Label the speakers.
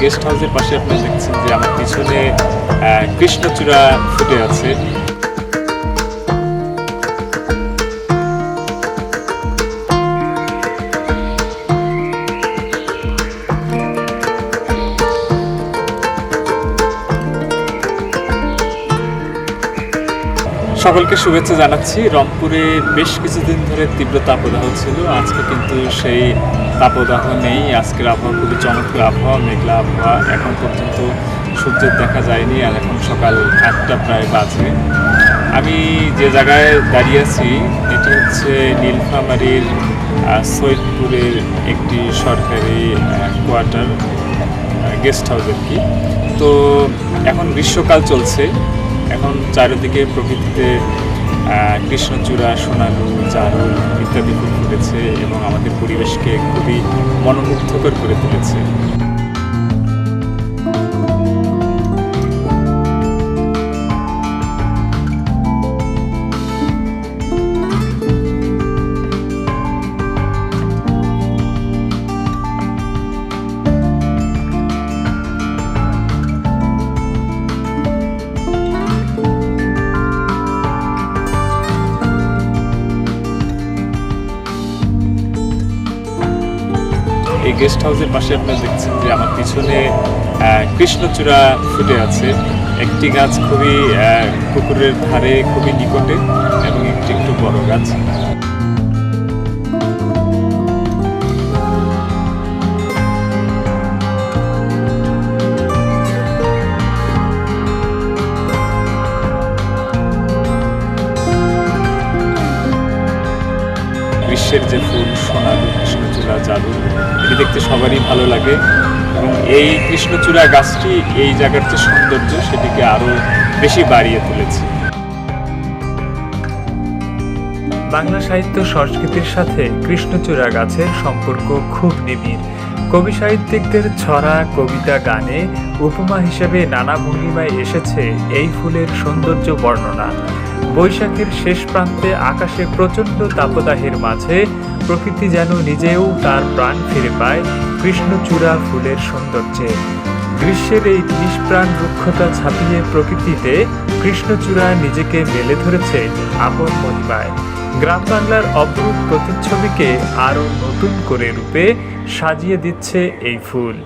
Speaker 1: Guest হাউসের পাশে আপনারা দেখছেন যে আমার পিছনে কৃষ্ণচূড়া ফুটে আছে। সকলকে শুভেচ্ছা জানাচ্ছি। রংপুরে বেশ কিছুদিন ধরে তীব্র তাপদাহ ছিল। আজকে কিন্তু সেই তাপদাহ নেই। আজকের আবহাওয়া খুবই চমৎকার আবহাওয়া, মেঘলা আবহাওয়া। এখন পর্যন্ত সূর্যের দেখা যায়নি আর এখন সকাল আটটা প্রায় বাজে। আমি যে জায়গায় দাঁড়িয়ে আছি, এটি হচ্ছে নীলফামারীর সৈয়দপুরের একটি সরকারি কোয়ার্টার গেস্ট হাউস আর কি। তো এখন গ্রীষ্মকাল চলছে। এখন চারিদিকে প্রকৃতিতে কৃষ্ণচূড়া, সোনালু চারুল ইত্যাদি ফুল ফুটেছে এবং আমাদের পরিবেশকে খুবই মনোমুগ্ধকর করে তুলেছে। গেস্ট হাউসের পাশে আপনারা দেখছেন যে আমার পিছনে কৃষ্ণচূড়া ফুটে আছে। একটি গাছ খুবই পুকুরের ধারে খুবই নিকটে এবং একটি একটু বড় গাছ। গ্রীষ্মের যে ফুল সোনালু কৃষ্ণচূড়া জাদু এটি দেখতে সবারই ভালো লাগে। এবং এই কৃষ্ণচূড়া গাছটি এই জায়গার যে সৌন্দর্য, সেটিকে আরও বেশি বাড়িয়ে তুলেছে।
Speaker 2: বাংলা সাহিত্য সংস্কৃতির সাথে কৃষ্ণচূড়া গাছের সম্পর্ক খুব নিবিড়। কবি সাহিত্যিকদের ছড়া, কবিতা, গানে উপমা হিসেবে নানা ভঙ্গিমায় এসেছে এই ফুলের সৌন্দর্য বর্ণনা। বৈশাখের শেষ প্রান্তে আকাশে প্রচণ্ড তাপদাহের মাঝে প্রকৃতি যেন নিজেও তার প্রাণ ফিরে পায় কৃষ্ণচূড়া ফুলের সৌন্দর্যে। গ্রীষ্মের এই নিষ্প্রাণ রুক্ষতা ছাপিয়ে প্রকৃতিতে কৃষ্ণচূড়া নিজেকে মেলে ধরেছে আপন মহিমায়। গ্রাম বাংলার অপরূপ প্রতিচ্ছবিকে আরও নতুন করে রূপে সাজিয়ে দিচ্ছে এই ফুল।